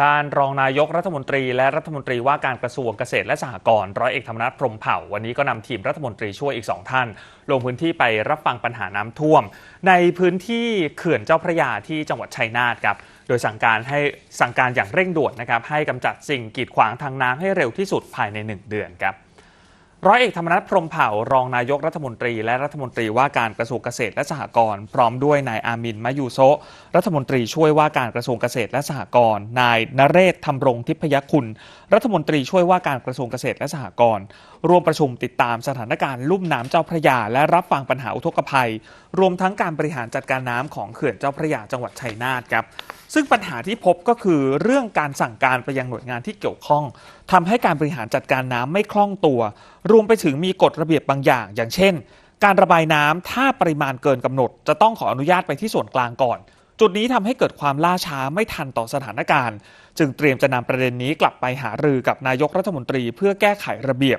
ด้านรองนายกรัฐมนตรีและรัฐมนตรีว่าการกระทรวงเกษตรและสหกรณ์ร้อยเอกธรรมนัฐพรมเผ่า วันนี้ก็นำทีมรัฐมนตรีช่วยอีกสองท่าน ลงพื้นที่ไปรับฟังปัญหาน้ำท่วม ในพื้นที่เขื่อนเจ้าพระยาที่จังหวัดชัยนาทครับโดยสั่งการให้สั่งการอย่างเร่งด่วนนะครับให้กำจัดสิ่งกีดขวางทางน้ำให้เร็วที่สุดภายใน 1 เดือนครับ ร้อยเอกธรรมนัฐพรมเผ่ารองนายกรัฐมนตรี และรัฐมนตรีว่าการกระทรวงเกษตรและสหกรณ์พร้อมด้วยนายอามินมะยูโซรัฐมนตรีช่วยว่าการกระทรวงเกษตรและสหกรณ์นายนเรศธรรมรงทิพยคุณ รัฐมนตรีช่วยว่าการกระทรวงเกษตรและสหกรณ์ร่วมประชุมติดตามสถานการณ์ลุ่มน้ำเจ้าพระยา และรับฟังปัญหาอุทกภัย รวมทั้งการบริหารจัดการน้ำของเขื่อนเจ้าพระยาจังหวัดชัยนาทครับ ซึ่งปัญหาที่พบก็คือเรื่องการสั่งการไปยังหน่วยงานที่เกี่ยวข้องทำให้การบริหารจัดการน้ำไม่คล่องตัว รวมไปถึงมีกฎระเบียบบางอย่าง อย่างเช่น การระบายน้ำถ้าปริมาณเกินกำหนด จะต้องขออนุญาตไปที่ส่วนกลางก่อน จุดนี้ทำให้เกิดความล่าช้าไม่ทันต่อสถานการณ์ จึงเตรียมจะนำประเด็นนี้กลับไปหารือกับนายกรัฐมนตรี เพื่อแก้ไขระเบียบ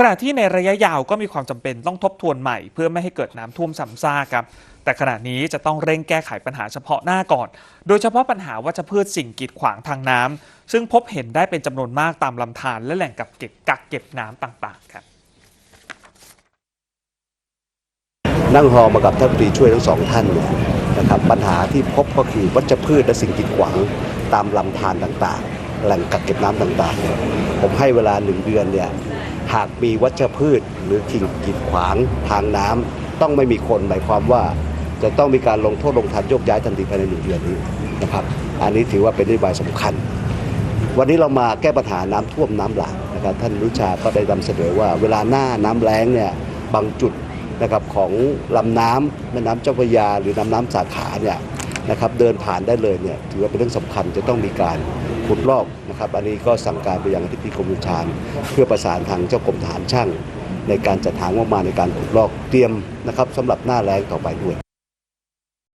ขณะที่ในระยะยาวก็มีความจำเป็นต้องทบทวนใหม่ เพื่อไม่ให้เกิดน้ำท่วมซ้ำซากครับแต่ขณะนี้จะต้องเร่งแก้ไขปัญหาเฉพาะหน้าก่อน โดยเฉพาะปัญหาวัชพืชสิ่งกีดขวางทางน้ำซึ่งพบเห็นได้เป็นจำนวนมากตามลำธารและแหล่งกักเก็บกักเก็บน้ำต่างๆครับนั่งฮอมากับท่านรัฐมนตรีช่วยทั้งสองท่านเนี่ยนะครับปัญหาที่พบก็คือวัชพืชและสิ่งกีดขวางตามลำธารต่างๆ แหล่งกักเก็บน้ำต่างๆผมให้เวลาหนึ่งเดือนเนี่ยหากมีวัชพืชหรือสิ่งกีดขวางทางน้ำต้องไม่มีคนหมายความว่า จะต้องมีการลงโทษลงทันโยกย้ายทันทีภายในหนึ่งเดือนนี้นะครับ อันนี้ถือว่าเป็นนโยบายสำคัญ วันนี้เรามาแก้ปัญหาน้ำท่วมน้ำหลากนะครับท่านรุชาก็ได้นำเสนอว่า เวลาหน้าน้ำแล้งเนี่ยบางจุดนะครับของลำน้ำแม่น้ำเจ้าพระยา หรือน้ำน้ำสาขาเนี่ยนะครับเดินผ่านได้เลยเนี่ยถือว่าเป็นเรื่องสำคัญจะต้องมีการ ขุดลอกนะครับอันนี้ก็สั่งการไปยังที่ปีกรมชานเพื่อประสานทางเจ้ากรมฐานช่าง ในการจัดหางบประมาณในการขุดลอกเตรียมนะครับสำหรับหน้าแรงต่อไปด้วย